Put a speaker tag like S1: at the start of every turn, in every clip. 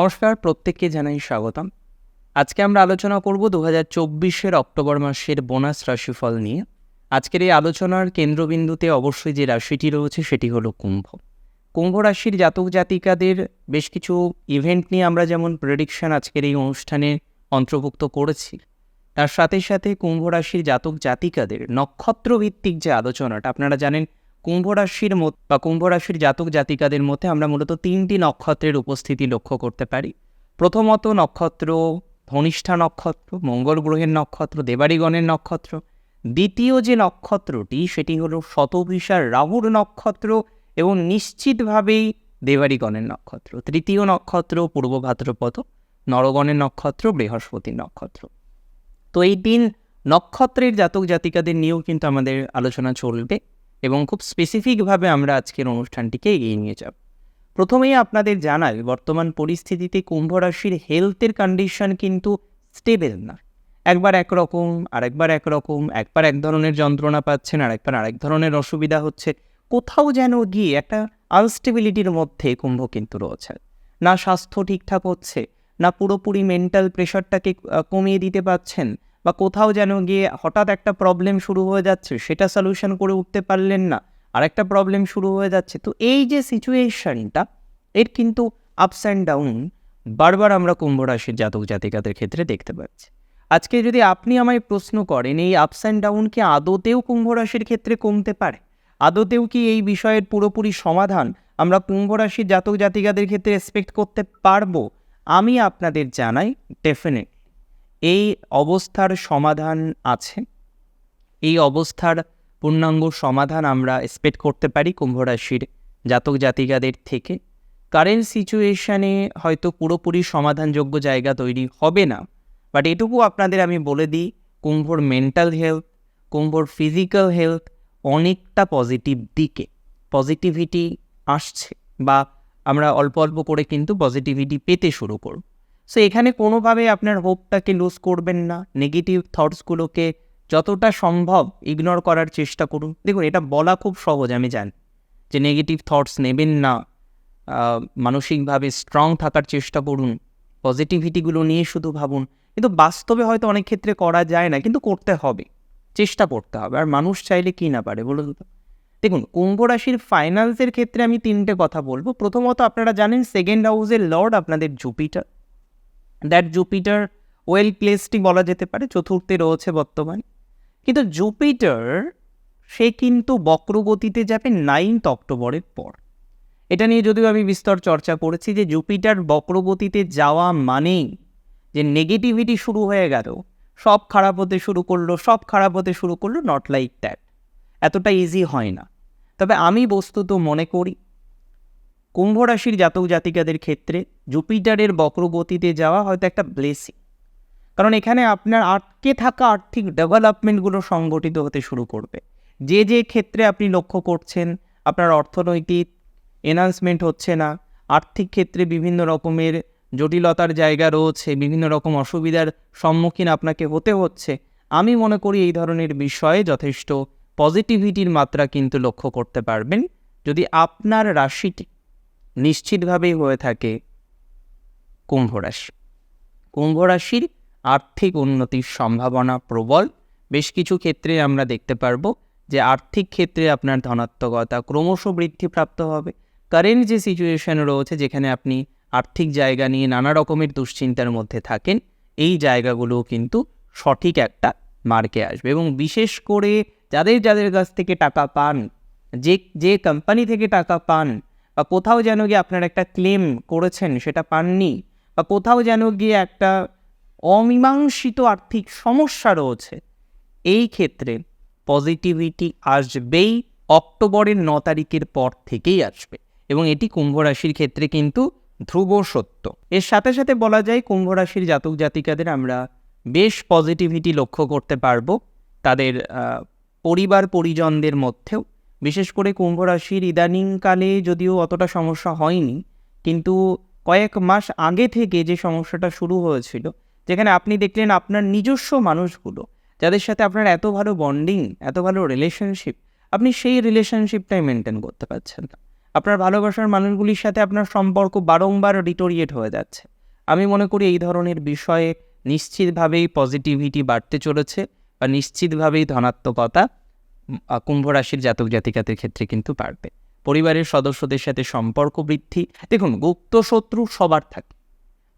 S1: নমস্কার, প্রত্যেককে জানাই স্বাগতম। আজকে আমরা আলোচনা করব দু হাজার চব্বিশের অক্টোবর মাসের বোনাস রাশিফল নিয়ে। আজকের এই আলোচনার কেন্দ্রবিন্দুতে অবশ্যই যে রাশিটি রয়েছে সেটি হলো কুম্ভ। কুম্ভ রাশির জাতক জাতিকাদের বেশ কিছু ইভেন্ট নিয়ে আমরা যেমন প্রেডিকশন আজকের এই অনুষ্ঠানে অন্তর্ভুক্ত করেছি, তার সাথে সাথে কুম্ভ রাশির জাতক জাতিকাদের নক্ষত্রভিত্তিক যে আলোচনাটা, আপনারা জানেন কুম্ভ রাশির বা কুম্ভ রাশির জাতক জাতিকাদের মধ্যে আমরা মূলত তিনটি নক্ষত্রের উপস্থিতি লক্ষ্য করতে পারি। প্রথমত নক্ষত্র, ধনিষ্ঠা নক্ষত্র, মঙ্গল গ্রহের নক্ষত্র দেবাড়িগণের নক্ষত্র। দ্বিতীয় যে নক্ষত্রটি, সেটি হলো শতভিসার রাহুর নক্ষত্র এবং নিশ্চিতভাবেই দেবাড়িগণের নক্ষত্র। তৃতীয় নক্ষত্র পূর্ব ভাদ্রপদ, নরগণের নক্ষত্র, বৃহস্পতির নক্ষত্র। তো এই তিন নক্ষত্রের জাতক জাতিকাদের নিয়েও কিন্তু আমাদের আলোচনা চলবে। এবং খুব স্পেসিফিকভাবে আমরা আজকের অনুষ্ঠানটিকে এগিয়ে নিয়ে যাব। প্রথমেই আপনাদের জানাই, বর্তমান পরিস্থিতিতে কুম্ভ রাশির হেলথের কন্ডিশন কিন্তু স্টেবল না। একবার একরকম, আরেকবার একরকম, একবার এক ধরনের যন্ত্রণা পাচ্ছেন, আরেকবার আরেক ধরনের অসুবিধা হচ্ছে। কোথাও যেন গিয়ে একটা আনস্টেবিলিটির মধ্যে কুম্ভ কিন্তু রয়েছে। না স্বাস্থ্য ঠিকঠাক হচ্ছে, না পুরোপুরি মেন্টাল প্রেশারটাকে কমিয়ে দিতে পারছেন বা কোথাও যেন গিয়ে হঠাৎ একটা প্রবলেম শুরু হয়ে যাচ্ছে, সেটা সলিউশন করে উঠতে পারলেন না আর একটা প্রবলেম শুরু হয়ে যাচ্ছে। তো এই যে সিচুয়েশনটা এর কিন্তু আপস অ্যান্ড ডাউন বারবার আমরা কুম্ভ রাশির জাতক জাতিকাদের ক্ষেত্রে দেখতে পাচ্ছি। আজকে যদি আপনি আমায় প্রশ্ন করেন, এই আপস অ্যান্ড ডাউন কি আদতেও কুম্ভ রাশির ক্ষেত্রে কমতে পারে? আদতেও কি এই বিষয়ের পুরোপুরি সমাধান আমরা কুম্ভ রাশির জাতক জাতিকাদের ক্ষেত্রে এক্সপেক্ট করতে পারব? আমি আপনাদের জানাই ডেফিনেট এই অবস্থার সমাধান আছে। এই অবস্থার পূর্ণাঙ্গ সমাধান আমরা এক্সপেক্ট করতে পারি কুম্ভ রাশির জাতক জাতিকাদের থেকে। কারেন্ট সিচুয়েশানে হয়তো পুরোপুরি সমাধানযোগ্য জায়গা তৈরি হবে না। বাট এটুকু আপনাদের আমি বলে দিই, কুম্ভর মেন্টাল হেলথ কুম্ভর ফিজিক্যাল হেলথ অনেকটা পজিটিভ দিকে। পজিটিভিটি আসছে বা আমরা অল্প অল্প করে কিন্তু পজিটিভিটি পেতে শুরু করব। সো এখানে কোনোভাবে আপনার হোপটাকে লুজ করবেন না। নেগেটিভ থটসগুলোকে যতটা সম্ভব ইগনোর করার চেষ্টা করুন। দেখুন, এটা বলা খুব সহজ, আমি জানি যে নেগেটিভ থটস নেবেন না। মানসিকভাবে স্ট্রং থাকার চেষ্টা করুন। পজিটিভিটিগুলো নিয়ে শুধু ভাবুন। কিন্তু বাস্তবে হয়তো অনেক ক্ষেত্রে করা যায় না, কিন্তু করতে হবে। চেষ্টা করতে হবে। আর মানুষ চাইলে কি না পারে, বলুন তো? দেখুন, কুম্ভ রাশির ফাইন্যান্সের ক্ষেত্রে আমি তিনটে কথা বলব। প্রথমত আপনারা জানেন সেকেন্ড হাউসের লর্ড আপনাদের জুপিটার দ্যাট জুপিটার ওয়েল প্লেসটি বলা যেতে পারে, চতুর্থে রয়েছে বর্তমান। কিন্তু জুপিটার, সে কিন্তু বক্রগতিতে যাবে নাইনথ অক্টোবরের পর। এটা নিয়ে যদিও আমি বিস্তর চর্চা করেছি যে জুপিটার বক্রগতিতে যাওয়া মানেই যে নেগেটিভিটি শুরু হয়ে গেল, সব খারাপ হতে শুরু করল, সব খারাপ হতে শুরু করল নট লাইক দ্যাট এতটা ইজি হয় না। তবে আমি বস্তুত মনে করি কুম্ভ রাশির জাতক জাতিকাদের ক্ষেত্রে জুপিটারের বক্রগতিতে যাওয়া হয়তো একটা ব্লেসিং কারণ এখানে আপনার আটকে থাকা আর্থিক ডেভেলপমেন্টগুলো সংগঠিত হতে শুরু করবে। যে যে ক্ষেত্রে আপনি লক্ষ্য করছেন, আপনার অর্থনৈতিক এনহান্সমেন্ট হচ্ছে না, আর্থিক ক্ষেত্রে বিভিন্ন রকমের জটিলতার জায়গা রয়েছে, বিভিন্ন রকম অসুবিধার সম্মুখীন আপনাকে হতে হচ্ছে, আমি মনে করি এই ধরনের বিষয়ে যথেষ্ট পজিটিভিটির মাত্রা কিন্তু লক্ষ্য করতে পারবেন। যদি আপনার রাশিটি নিশ্চিতভাবেই হয়ে থাকে কুম্ভ রাশি। কুম্ভ রাশির আর্থিক উন্নতির সম্ভাবনা প্রবল। বেশ কিছু ক্ষেত্রে আমরা দেখতে পারব যে আর্থিক ক্ষেত্রে আপনার ধনাত্মকতা ক্রমশ বৃদ্ধিপ্রাপ্ত হবে। কারেন্ট যে সিচুয়েশন রয়েছে যেখানে আপনি আর্থিক জায়গা নিয়ে নানা রকমের দুশ্চিন্তার মধ্যে থাকেন, এই জায়গাগুলো কিন্তু সঠিক একটা মার্কে আসবে এবং বিশেষ করে যাদের যাদের কাছ থেকে টাকা পান, যে যে কোম্পানি থেকে টাকা পান বা কোথাও যেন গিয়ে আপনার একটা ক্লেম করেছেন, সেটা পাননি, বা কোথাও যেন গিয়ে একটা অমীমাংসিত আর্থিক সমস্যা রয়েছে, এই ক্ষেত্রে পজিটিভিটি আসবেই অক্টোবরের ন তারিখের পর থেকেই আসবে। এবং এটি কুম্ভ রাশির ক্ষেত্রে কিন্তু ধ্রুব সত্য। এর সাথে সাথে বলা যায়, কুম্ভ রাশির জাতক জাতিকাদের আমরা বেশ পজিটিভিটি লক্ষ্য করতে পারব। তাদের পরিবার পরিজনদের মধ্যেও বিশেষ করে কুম্ভ রাশির ইদানিংকালে যদিও অতটা সমস্যা হয়নি, কিন্তু কয়েক মাস আগে থেকে যে সমস্যাটা শুরু হয়েছিল, যেখানে আপনি দেখলেন আপনার নিজস্ব মানুষগুলো, যাদের সাথে আপনার এত ভালো বন্ডিং এত ভালো রিলেশনশিপ আপনি সেই রিলেশনশিপটাই মেনটেন করতে পারছেন না। আপনার ভালোবাসার মানুষগুলির সাথে আপনার সম্পর্ক বারংবার ডিটোরিয়েট হয়ে যাচ্ছে। আমি মনে করি এই ধরনের বিষয়ে নিশ্চিতভাবেই পজিটিভিটি বাড়তে চলেছে, বা নিশ্চিতভাবেই ধনাত্মকতা কুম্ভ রাশির জাতক জাতিকাদের ক্ষেত্রে কিন্তু বাড়বে। পরিবারের সদস্যদের সাথে সম্পর্ক বৃদ্ধি। দেখুন, গুপ্ত শত্রু সবার থাকে।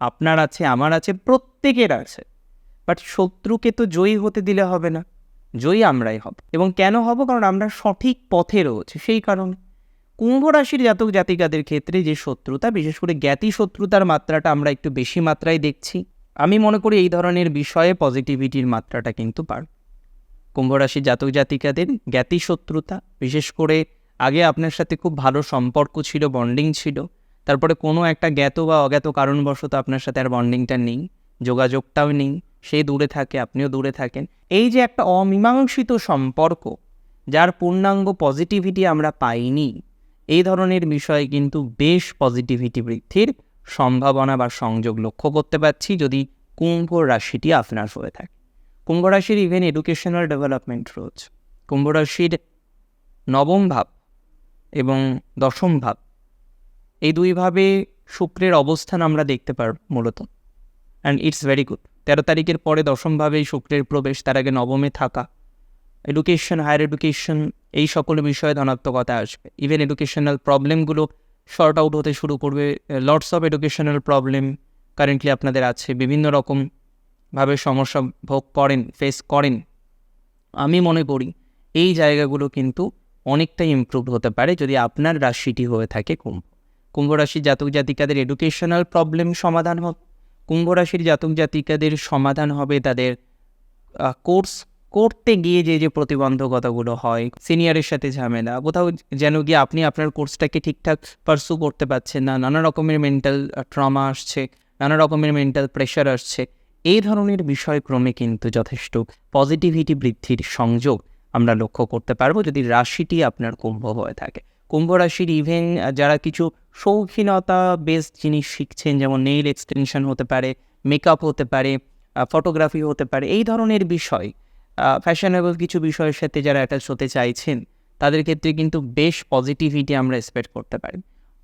S1: আপনার আছে, আমার আছে, প্রত্যেকের আছে। বাট শত্রুকে তো জয়ী হতে দিলে হবে না। জয়ী আমরাই হব। এবং কেন হব? কারণ আমরা সঠিক পথে রয়েছে। সেই কারণে কুম্ভ রাশির জাতক জাতিকাদের ক্ষেত্রে যে শত্রুতা, বিশেষ করে জ্ঞাতি শত্রুতার মাত্রাটা আমরা একটু বেশি মাত্রায় দেখছি। আমি মনে করি এই ধরনের বিষয়ে পজিটিভিটির মাত্রাটা কিন্তু বাড়বে। কুম্ভ রাশির জাতক জাতিকাদের জ্ঞাতি শত্রুতা বিশেষ করে আগে আপনার সাথে খুব ভালো সম্পর্ক ছিল বন্ডিং ছিল, তারপরে কোনো একটা জ্ঞাত বা অজ্ঞাত কারণবশত আপনার সাথে আর বন্ডিংটা নেই, যোগাযোগটাও নেই, সে দূরে থাকে, আপনিও দূরে থাকেন। এই যে একটা অমীমাংসিত সম্পর্ক, যার পূর্ণাঙ্গ পজিটিভিটি আমরা পাইনি, এই ধরনের বিষয়ে কিন্তু বেশ পজিটিভিটি বৃদ্ধির সম্ভাবনা বা সংযোগ লক্ষ্য করতে পারছি, যদি কুম্ভ রাশিটি আপনার হয়ে থাকে। কুম্ভ রাশির ইভেন এডুকেশনাল ডেভেলপমেন্ট রয়েছে কুম্ভ রাশির নবম ভাব এবং দশম ভাব, এই দুইভাবে শুক্রের অবস্থান আমরা দেখতে পারব মূলত। অ্যান্ড ইটস ভেরি গুড তেরো তারিখের পরে দশমভাবেই শুক্রের প্রবেশ, তার আগে নবমে থাকা। এডুকেশন হায়ার এডুকেশন এই সকল বিষয়ে ধনাত্মকতা আসবে। ইভেন এডুকেশনাল প্রবলেমগুলো শর্ট আউট হতে শুরু করবে। Lots of educational problem currently আপনাদের আছে। বিভিন্ন রকমভাবে সমস্যা ভোগ করেন ফেস করেন। আমি মনে করি এই জায়গাগুলো কিন্তু অনেকটাই ইমপ্রুভ হতে পারে যদি আপনার রাশিটি হয়ে থাকে কুম্ভ। কুম্ভ রাশির জাতক জাতিকাদের এডুকেশনাল প্রবলেম সমাধান হবে কুম্ভ রাশির জাতক জাতিকাদের সমাধান হবে তাদের কোর্স করতে গিয়ে যে যে প্রতিবন্ধকতাগুলো হয় সিনিয়রের সাথে ঝামেলা, কোথাও যেন গিয়ে আপনি আপনার কোর্সটাকে ঠিকঠাক পারসু করতে পারছেন না, নানা রকমের মেন্টাল ট্রমা আসছে, নানা রকমের মেন্টাল প্রেশার আসছে। এই ধরনের বিষয়ক্রমে কিন্তু যথেষ্ট পজিটিভিটি বৃদ্ধির সংযোগ আমরা লক্ষ্য করতে পারব যদি রাশিটি আপনার কুম্ভ হয়ে থাকে। কুম্ভ রাশির ইভেন যারা কিছু শৌখিনতা বেস জিনিস শিখছেন, যেমন নেইল এক্সটেনশন হতে পারে মেকআপ হতে পারে ফটোগ্রাফি হতে পারে, এই ধরনের বিষয় ফ্যাশনেবল কিছু বিষয়ের সাথে যারা অ্যাটাচ হতে চাইছেন, তাদের ক্ষেত্রে কিন্তু বেশ পজিটিভিটি আমরা এক্সপেক্ট করতে পারি।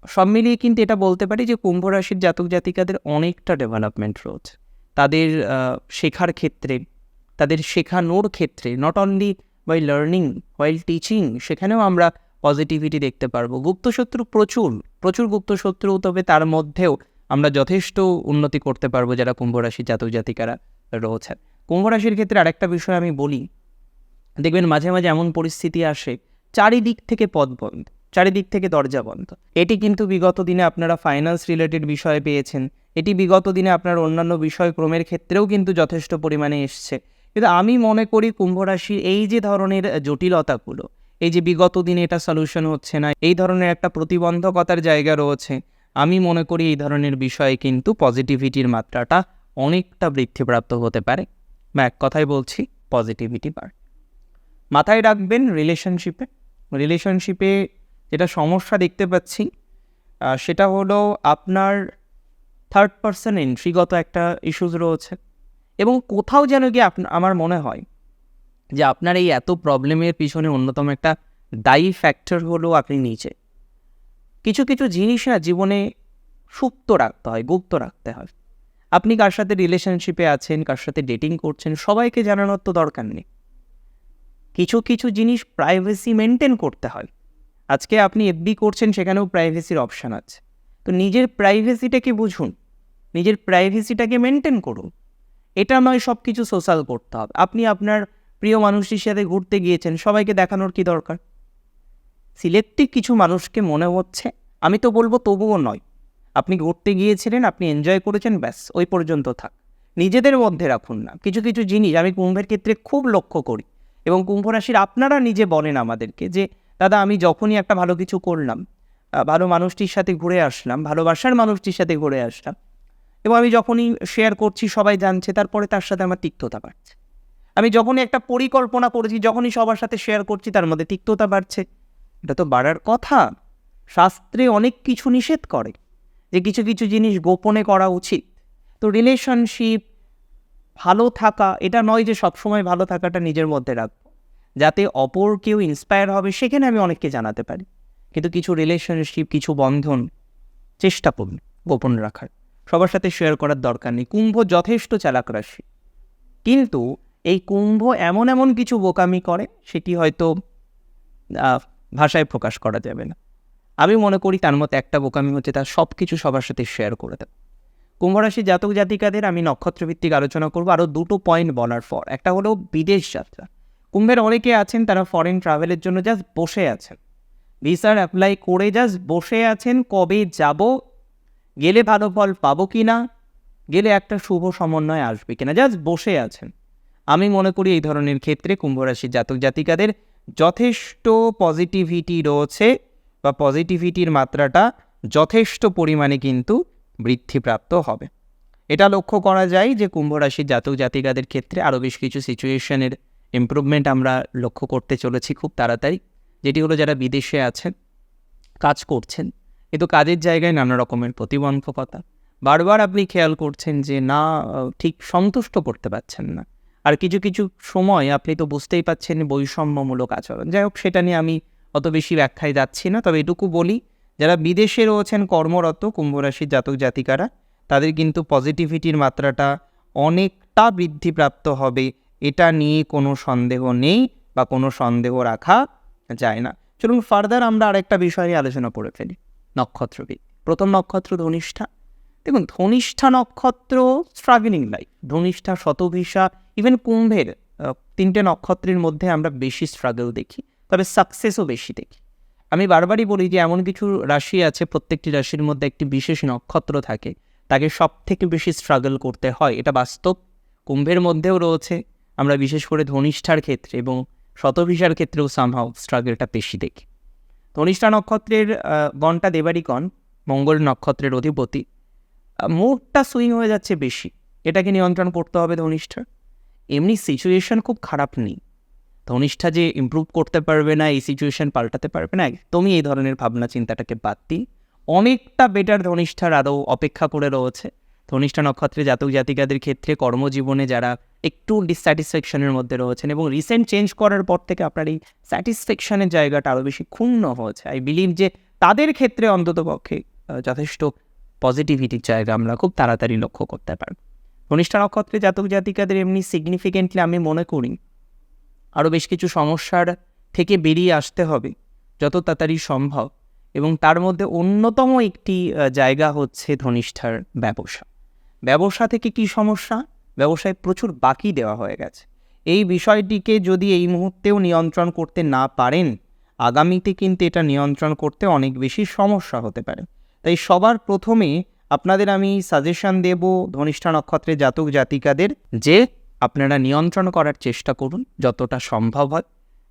S1: সব মিলিয়ে কিন্তু এটা বলতে পারি যে কুম্ভ রাশির জাতক জাতিকাদের অনেকটা ডেভেলপমেন্ট রয়েছে। তাদের শেখার ক্ষেত্রে, তাদের শেখানোর ক্ষেত্রে not only by learning while teaching সেখানেও আমরা পজিটিভিটি দেখতে পারব। গুপ্তশত্রু প্রচুর প্রচুর গুপ্তশত্রু তবে তার মধ্যেও আমরা যথেষ্ট উন্নতি করতে পারব যারা কুম্ভ রাশির জাতক জাতিকারা রয়েছেন। কুম্ভ রাশির ক্ষেত্রে আরেকটা বিষয় আমি বলি, দেখবেন মাঝে মাঝে এমন পরিস্থিতি আসে, চারিদিক থেকে পথ বন্ধ, চারিদিক থেকে দরজা বন্ধ। এটি কিন্তু বিগত দিনে আপনারা ফাইন্যান্স রিলেটেড বিষয়ে পেয়েছেন এটি বিগত দিনে আপনার অন্যান্য বিষয়ক্রমের ক্ষেত্রেও কিন্তু যথেষ্ট পরিমাণে এসছে। কিন্তু আমি মনে করি কুম্ভ রাশির এই যে ধরনের জটিলতাগুলো, এই যে বিগত দিনে এটা সলিউশন হচ্ছে না, এই ধরনের একটা প্রতিবন্ধকতার জায়গা রয়েছে, আমি মনে করি এই ধরনের বিষয়ে কিন্তু পজিটিভিটির মাত্রাটা অনেকটা বৃদ্ধিপ্রাপ্ত হতে পারে। বা এক কথায় বলছি পজিটিভিটি বাড়ে মাথায় রাখবেন রিলেশনশিপে রিলেশনশিপে যেটা সমস্যা দেখতে পাচ্ছি সেটা হলো আপনার থার্ড পার্সন এন্ট্রিগত একটা ইস্যুজ রয়েছে। এবং কোথাও যেন গিয়ে আমার মনে হয় যে আপনার এই এত প্রবলেমের পিছনে অন্যতম একটা দায়ী ফ্যাক্টর হলো আপনি নিজে। কিছু কিছু জিনিস না জীবনে সুপ্ত রাখতে হয়, গুপ্ত রাখতে হয়। আপনি কার সাথে রিলেশনশিপে আছেন, কার সাথে ডেটিং করছেন, সবাইকে জানানোর তো দরকার নেই। কিছু কিছু জিনিস প্রাইভেসি মেনটেন করতে হয়। আজকে আপনি এফবি করছেন, সেখানেও প্রাইভেসির অপশান আছে। তো নিজের প্রাইভেসিটাকে বুঝুন। নিজের প্রাইভেসিটাকে মেনটেন করুন। এটা নয় সব কিছু সোশ্যাল করতে হবে। আপনি আপনার প্রিয় মানুষটির সাথে ঘুরতে গিয়েছেন, সবাইকে দেখানোর কি দরকার? সিলেক্টিভ কিছু মানুষকে মনে হচ্ছে? আমি তো বলব তবুও নয়। আপনি ঘুরতে গিয়েছিলেন, আপনি এনজয় করেছেন, ব্যাস, ওই পর্যন্ত থাক। নিজেদের মধ্যে রাখুন না। কিছু কিছু জিনিস আমি কুম্ভের ক্ষেত্রে খুব লক্ষ্য করি এবং কুম্ভ রাশির আপনারা নিজে বলেন আমাদেরকে যে, দাদা, আমি যখনই একটা ভালো কিছু করলাম ভালো মানুষটির সাথে ঘুরে আসলাম, ভালোবাসার মানুষটির সাথে ঘুরে আসলাম এবং আমি যখনই শেয়ার করছি, সবাই জানছে, তারপরে তার সাথে আমার তিক্ততা বাড়ছে। আমি যখনই একটা পরিকল্পনা করেছি, যখনই সবার সাথে শেয়ার করছি, তার মধ্যে তিক্ততা বাড়ছে। এটা তো বাড়ার কথা। শাস্ত্রে অনেক কিছু নিষেধ করে যে কিছু কিছু জিনিস গোপনে করা উচিত। তো রিলেশনশিপ ভালো থাকা, এটা নয় যে সবসময় ভালো থাকাটা নিজের মধ্যে রাখব। যাতে অপর কেউ ইন্সপায়ার হবে, সেখানে আমি অনেককে জানাতে পারি। কিন্তু কিছু রিলেশনশিপ কিছু বন্ধন চেষ্টা করুন গোপন রাখার। সবার সাথে শেয়ার করার দরকার নেই। কুম্ভ যথেষ্ট চালাক রাশি। কিন্তু এই কুম্ভ এমন এমন কিছু বোকামি করে, সেটি হয়তো ভাষায় প্রকাশ করা যাবে না। আমি মনে করি তার মধ্যে একটা বোকামি হচ্ছে তার সব কিছু সবার সাথে শেয়ার করে দেবে কুম্ভরাশি জাতক জাতিকাদের আমি নক্ষত্রভিত্তিক আলোচনা করব। আরও দুটো পয়েন্ট বলার পর। একটা হলো বিদেশ যাত্রা। কুম্ভের অনেকে আছেন, তারা ফরেন ট্রাভেলের জন্য জাস্ট বসে আছেন। ভিসার অ্যাপ্লাই করে জাস্ট বসে আছেন, কবে যাব, গেলে ভালো ফল পাবো কি না গেলে একটা শুভ সমন্বয় আসবে কিনা জাস্ট বসে আছেন। আমি মনে করি এই ধরনের ক্ষেত্রে কুম্ভ রাশির জাতক জাতিকাদের যথেষ্ট পজিটিভিটি রয়েছে বা পজিটিভিটির মাত্রাটা যথেষ্ট পরিমাণে কিন্তু বৃদ্ধিপ্রাপ্ত হবে। এটা লক্ষ্য করা যায় যে কুম্ভ রাশির জাতক জাতিকাদের ক্ষেত্রে আরও বেশ কিছু সিচুয়েশনের ইমপ্রুভমেন্ট আমরা লক্ষ্য করতে চলেছি খুব তাড়াতাড়ি। যেটি হলো যারা বিদেশে আছেন, কাজ করছেন কিন্তু কাজের জায়গায় নানা রকমের প্রতিবন্ধকতা। বারবার আপনি খেয়াল করছেন যে না, ঠিক সন্তুষ্ট করতে পারছেন না। আর কিছু কিছু সময় আপনি তো বুঝতেই পাচ্ছেন বৈষম্যমূলক আচরণ। যাই হোক, সেটা নিয়ে আমি অত বেশি ব্যাখ্যায় যাচ্ছি না, তবে এটুকু বলি, যারা বিদেশে রয়েছেন কর্মরত, কুম্ভরাশির জাতক জাতিকারা, তাদের কিন্তু পজিটিভিটির মাত্রাটা অনেকটা বৃদ্ধিপ্রাপ্ত হবে। এটা নিয়ে কোনো সন্দেহ নেই বা কোনো সন্দেহ রাখা যায় না। চলুন ফার্দার আমরা আরেকটা বিষয় নিয়ে আলোচনা করে ফেলি। নক্ষত্রবিদ প্রথম নক্ষত্র ধনিষ্ঠা। দেখুন, ধনিষ্ঠা নক্ষত্র struggling life Dhanishtha Shatabhisha even কুম্ভের তিনটে নক্ষত্রের মধ্যে আমরা বেশি স্ট্রাগল দেখি, তবে সাকসেসও বেশি দেখি। আমি বারবারই বলি যে এমন কিছু রাশি আছে, প্রত্যেকটি রাশির মধ্যে একটি বিশেষ নক্ষত্র থাকে, তাকে সব থেকে বেশি স্ট্রাগল করতে হয়, এটা বাস্তব। কুম্ভের মধ্যেও রয়েছে, আমরা বিশেষ করে ধনিষ্ঠার ক্ষেত্রে এবং শতভিসার ক্ষেত্রেও সামহাও স্ট্রাগলটা বেশি দেখি। ধনিষ্ঠা নক্ষত্রের গণটা দেবারিকণ মঙ্গল নক্ষত্রের অধিপতি মুডটা সুইং হয়ে যাচ্ছে বেশি। এটাকে নিয়ন্ত্রণ করতে হবে ধনিষ্ঠার এমনি সিচুয়েশন খুব খারাপ নেই। ধনিষ্ঠা যে ইমপ্রুভ করতে পারবে না, এই সিচুয়েশন পাল্টাতে পারবে না, একদমই এই ধরনের ভাবনা চিন্তাটাকে বাদ দিন অনেকটা বেটার ধনিষ্ঠার আদৌ অপেক্ষা করে রয়েছে। ধনিষ্ঠা নক্ষত্রে জাতক জাতিকাদের ক্ষেত্রে কর্মজীবনে যারা একটু ডিসস্যাটিসফ্যাকশনের মধ্যে রয়েছেন এবং রিসেন্ট চেঞ্জ করার পর থেকে আপনার এই স্যাটিসফ্যাকশনের জায়গাটা আরও বেশি ক্ষুণ্ণ হয়েছে। আই বিলিভ যে তাদের ক্ষেত্রে অন্ততপক্ষে আহ, যথেষ্ট পজিটিভিটির জায়গা আমরা খুব তাড়াতাড়ি লক্ষ্য করতে পারব। ধনিষ্ঠা নক্ষত্রে জাতক জাতিকাদের এমনি সিগনিফিকেন্টলি আমি মনে করি আরও বেশ কিছু সমস্যার থেকে বেরিয়ে আসতে হবে যত তাড়াতাড়ি সম্ভব এবং তার মধ্যে অন্যতম একটি জায়গা হচ্ছে ধনিষ্ঠার ব্যবসা। ব্যবসা থেকে কি সমস্যা? ব্যবসায় প্রচুর বাকি দেওয়া হয়ে গেছে। এই বিষয়টিকে যদি এই মুহূর্তেও নিয়ন্ত্রণ করতে না পারেন, আগামীতে কিন্তু এটা নিয়ন্ত্রণ করতে অনেক বেশি সমস্যা হতে পারে। তাই সবার প্রথমে আপনাদের আমি সাজেশন দেব ধনিষ্ঠা নক্ষত্রে জাতক জাতিকাদের যে আপনারা নিয়ন্ত্রণ করার চেষ্টা করুন যতটা সম্ভব হয়।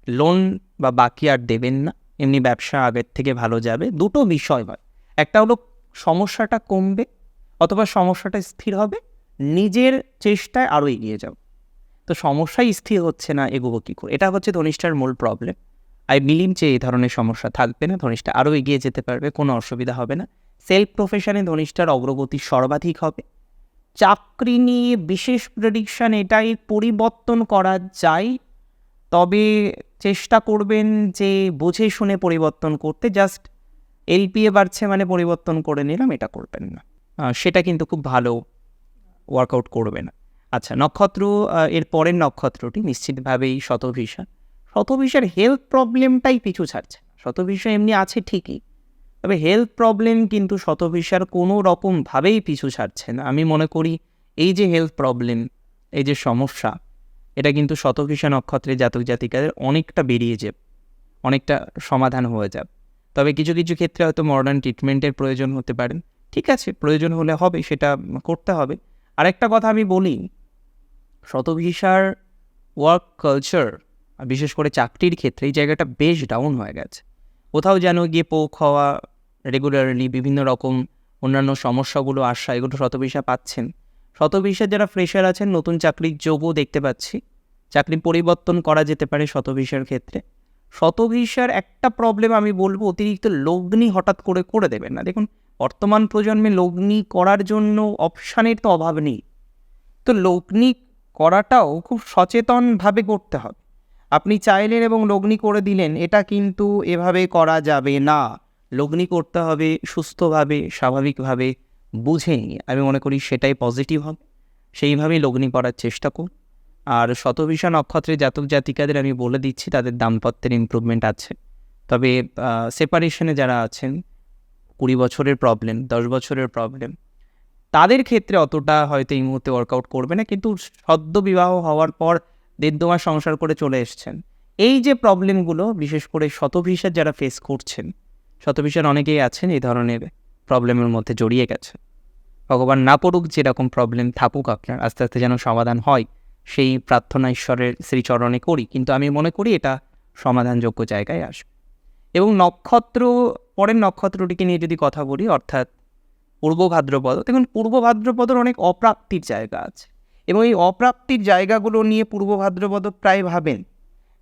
S1: লোন বা বাকি আর দেবেন না। এমনি ব্যবসা আগের থেকে ভালো যাবে। দুটো বিষয় হয়। একটা হলো সমস্যাটা কমবে অথবা সমস্যাটা স্থির হবে। নিজের চেষ্টায় আরও এগিয়ে যাও। তো সমস্যাই স্থির হচ্ছে না এগোবো কী করে? এটা হচ্ছে ধনিষ্ঠার মূল প্রবলেম আই বিলিভ যে এই ধরনের সমস্যা থাকবে না, ধনিষ্ঠা আরও এগিয়ে যেতে পারবে, কোনো অসুবিধা হবে না। সেলফ প্রফেশনে ধনিষ্ঠার অগ্রগতি সর্বাধিক হবে। চাকরি নিয়ে বিশেষ প্রেডিকশান এটাই পরিবর্তন করা যায়, তবে চেষ্টা করবেন যে বুঝে শুনে পরিবর্তন করতে জাস্ট এলপিএ বাড়ছে মানে পরিবর্তন করে নিলাম, এটা করবেন না। সেটা কিন্তু খুব ভালো ওয়ার্কআউট করবে না। আচ্ছা নক্ষত্র এর পরের নক্ষত্রটি নিশ্চিতভাবেই শতভিসা। শতভিসার হেলথ প্রবলেমটাই পিছু ছাড়ছে। না। শতভিসা এমনি আছে ঠিকই, তবে হেলথ প্রবলেম কিন্তু শতভিসার কোনো রকমভাবেই পিছু ছাড়ছে না। আমি মনে করি এই যে হেলথ প্রবলেম এই যে সমস্যা, এটা কিন্তু শতভিসা নক্ষত্রের জাতক জাতিকাদের অনেকটা বেরিয়ে যাবে, অনেকটা সমাধান হয়ে যাবে। তবে কিছু কিছু ক্ষেত্রে হয়তো মডার্ন ট্রিটমেন্টের প্রয়োজন হতে পারে। ঠিক আছে, প্রয়োজন হলে হবে, সেটা করতে হবে। আরেকটা কথা আমি বলি, শতভিসার ওয়ার্ক কালচার বিশেষ করে চাকরির ক্ষেত্রে এই জায়গাটা বেশ ডাউন হয়ে গেছে। কোথাও যেন গিয়ে পোক হওয়া রেগুলারলি বিভিন্ন রকম অন্যান্য সমস্যাগুলো আসা, এগুলো শতভিসা পাচ্ছেন। শতভিসা যারা ফ্রেশার আছেন, নতুন চাকরির যোগও দেখতে পাচ্ছি। চাকরি পরিবর্তন করা যেতে পারে শতভিসার ক্ষেত্রে। শতভিসার একটা প্রবলেম আমি বলব, অতিরিক্ত লগ্নি হঠাৎ করে করে দেবেন না। দেখুন বর্তমান প্রজন্মে লগ্নি করার জন্য অপশানের তো অভাব নেই। তো লগ্নি করাটাও খুব সচেতনভাবে করতে হবে। আপনি চাইলেন এবং লগ্নি করে দিলেন, এটা কিন্তু এভাবে করা যাবে না। লগ্নি করতে হবে সুস্থভাবে, স্বাভাবিকভাবে, বুঝে নিয়ে। আমি মনে করি সেটাই পজিটিভ হবে। সেইভাবেই লগ্নি করার চেষ্টা করুন। আর শতভিষা নক্ষত্রের জাতক জাতিকাদের আমি বলে দিচ্ছি, তাদের দাম্পত্যের ইমপ্রুভমেন্ট আছে। তবে সেপারেশনে যারা আছেন কুড়ি বছরের প্রবলেম দশ বছরের প্রবলেম তাদের ক্ষেত্রে অতটা হয়তো এই মুহূর্তে ওয়ার্কআউট করবে না, কিন্তু সদ্য বিবাহ হওয়ার পর দেড় মাস সংসার করে চলে এসছেন। এই যে প্রবলেমগুলো বিশেষ করে শতভিসার যারা ফেস করছেন, শতভিসার অনেকেই আছেন, এই ধরনের প্রবলেমের মধ্যে জড়িয়ে গেছে ভগবান না পড়ুক যেরকম প্রবলেম থাকুক আপনার, আস্তে আস্তে যেন সমাধান হয়, সেই প্রার্থনা ঈশ্বরের শ্রীচরণে করি, কিন্তু আমি মনে করি এটা সমাধানযোগ্য জায়গায় আসবে। এবং নক্ষত্র, পরের নক্ষত্রটিকে নিয়ে যদি কথা বলি, অর্থাৎ পূর্ব ভাদ্রপদ, দেখুন পূর্ব ভাদ্রপদর অনেক অপ্রাপ্তির জায়গা আছে। এবং এই অপ্রাপ্তির জায়গাগুলো নিয়ে পূর্ব ভাদ্রপদ প্রায় ভাবেন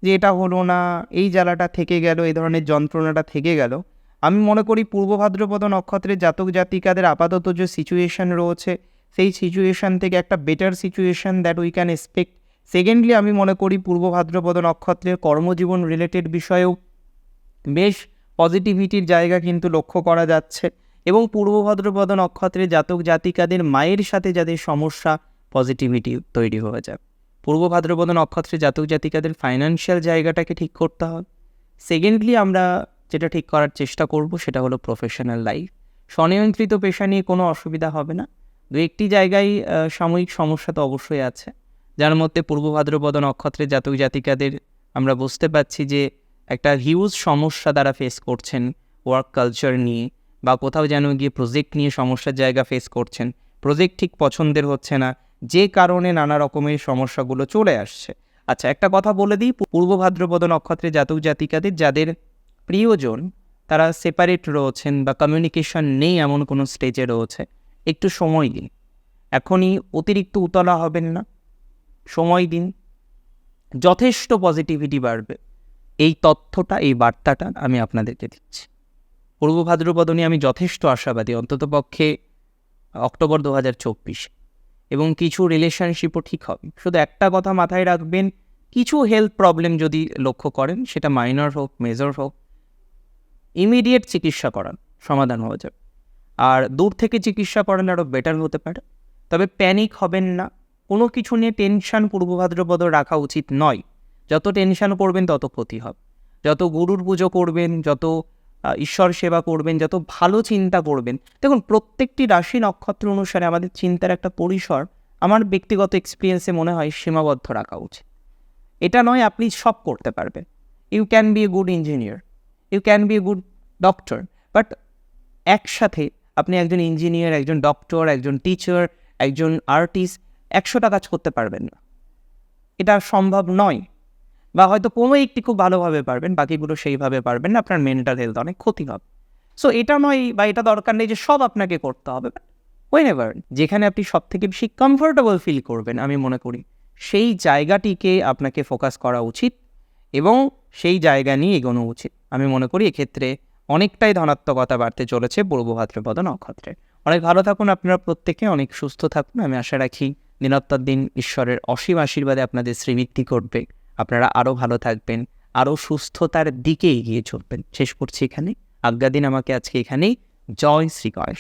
S1: যে এটা হলো না, এই জ্বালাটা থেকে গেল, এই ধরনের যন্ত্রণাটা থেকে গেল। আমি মনে করি পূর্ব ভাদ্রপদ নক্ষত্রের জাতক জাতিকাদের আপাতত যে সিচুয়েশন রয়েছে, সেই সিচুয়েশন থেকে একটা better situation that we can expect secondly আমি মনে করি পূর্ব ভাদ্রপদ নক্ষত্রের কর্মজীবন রিলেটেড বিষয়েও বেশ পজিটিভিটির জায়গা কিন্তু লক্ষ্য করা যাচ্ছে এবং পূর্ব ভাদ্রপদ নক্ষত্রের জাতক জাতিকাদের মায়ের সাথে যাদের সমস্যা পজিটিভিটি তৈরি হয়ে যাবে পূর্ব ভাদ্রপদ নক্ষত্রের জাতক জাতিকাদের ফাইন্যান্সিয়াল জায়গাটাকে ঠিক করতে হবে। সেকেন্ডলি আমরা যেটা ঠিক করার চেষ্টা করব সেটা হলো প্রফেশনাল লাইফ স্বনিয়ন্ত্রিত পেশা নিয়ে কোনো অসুবিধা হবে না। দু একটি জায়গায় সাময়িক সমস্যা তো অবশ্যই আছে। যার মধ্যে পূর্ব ভাদ্রপদ নক্ষত্রের জাতক জাতিকাদের আমরা বুঝতে পারছি যে একটা হিউজ সমস্যা তারা ফেস করছেন ওয়ার্ক কালচার নিয়ে বা কোথাও যেন গিয়ে প্রজেক্ট নিয়ে সমস্যার জায়গা ফেস করছেন। প্রজেক্ট ঠিক পছন্দের হচ্ছে না, যে কারণে নানা রকমের সমস্যাগুলো চলে আসছে। আচ্ছা একটা কথা বলে দিই পূর্ব ভাদ্রপদ নক্ষত্রের জাতক জাতিকাদের যাদের প্রিয়জন, তারা সেপারেট রয়েছেন বা কমিউনিকেশন নেই এমন কোনো স্টেজে রয়েছে। একটু সময় দিন। এখনই অতিরিক্ত উতলা হবেন না। সময় দিন। যথেষ্ট পজিটিভিটি বাড়বে। এই তথ্যটা, এই বার্তাটা আমি আপনাদেরকে দিচ্ছি। পূর্ব ভাদ্রপদ নিয়ে আমি যথেষ্ট আশাবাদী অন্ততপক্ষে অক্টোবর দু হাজার চব্বিশ। এবং কিছু রিলেশনশিপও ঠিক হবে। শুধু একটা কথা মাথায় রাখবেন, কিছু হেলথ প্রবলেম যদি লক্ষ্য করেন, সেটা মাইনর হোক মেজর হোক ইমিডিয়েট চিকিৎসা করান, সমাধান হয়ে যাবে। আর দূর থেকে চিকিৎসা করান আরও বেটার হতে পারে। তবে প্যানিক হবেন না। কোনো কিছু নিয়ে টেনশন পূর্ব ভাদ্রপদ রাখা উচিত নয়। যত টেনশন করবেন তত ক্ষতি হবে। যত গুরুর পুজো করবেন, যত ঈশ্বর সেবা করবেন, যত ভালো চিন্তা করবেন। দেখুন, প্রত্যেকটি রাশি নক্ষত্র অনুসারে আমাদের চিন্তার একটা পরিসর আমার ব্যক্তিগত এক্সপিরিয়েন্সে মনে হয় সীমাবদ্ধ রাখা উচিত। এটা নয়, আপনি সব করতে পারবেন। You can be a good engineer you can be a good doctor but একসাথে আপনি একজন ইঞ্জিনিয়ার একজন ডক্টর একজন টিচার একজন আর্টিস্ট একশোটা কাজ করতে পারবেন না। এটা সম্ভব নয়। বা হয়তো কোনো একটি খুব ভালোভাবে পারবেন, বাকিগুলো সেইভাবে পারবেন না, আপনার মেন্টাল হেলথ অনেক ক্ষতি হবে। সো এটা নয় বা এটা দরকার নেই যে সব আপনাকে করতে হবে ওয়েন এভার যেখানে আপনি সব থেকে বেশি কমফোর্টেবল ফিল করবেন, আমি মনে করি, সেই জায়গাটিকে আপনাকে ফোকাস করা উচিত এবং সেই জায়গা নিয়ে এগোনো উচিত। আমি মনে করি এক্ষেত্রে অনেকটাই ধনাত্মকতা বাড়তে চলেছে পূর্ব ভাদ্রপদ নক্ষত্রে। অনেক ভালো থাকুন, আপনারা প্রত্যেকে অনেক সুস্থ থাকুন। আমি আশা রাখি দিনত্তর দিন ঈশ্বরের অসীম আশীর্বাদে আপনাদের শ্রীবৃদ্ধি করবে আপনারা আরও ভালো থাকবেন আরও সুস্থতার দিকে এগিয়ে চলবেন। শেষ করছি এখানে আজ্ঞা দিন আমাকে আজকে এখানেই। জয় শ্রী গণেশ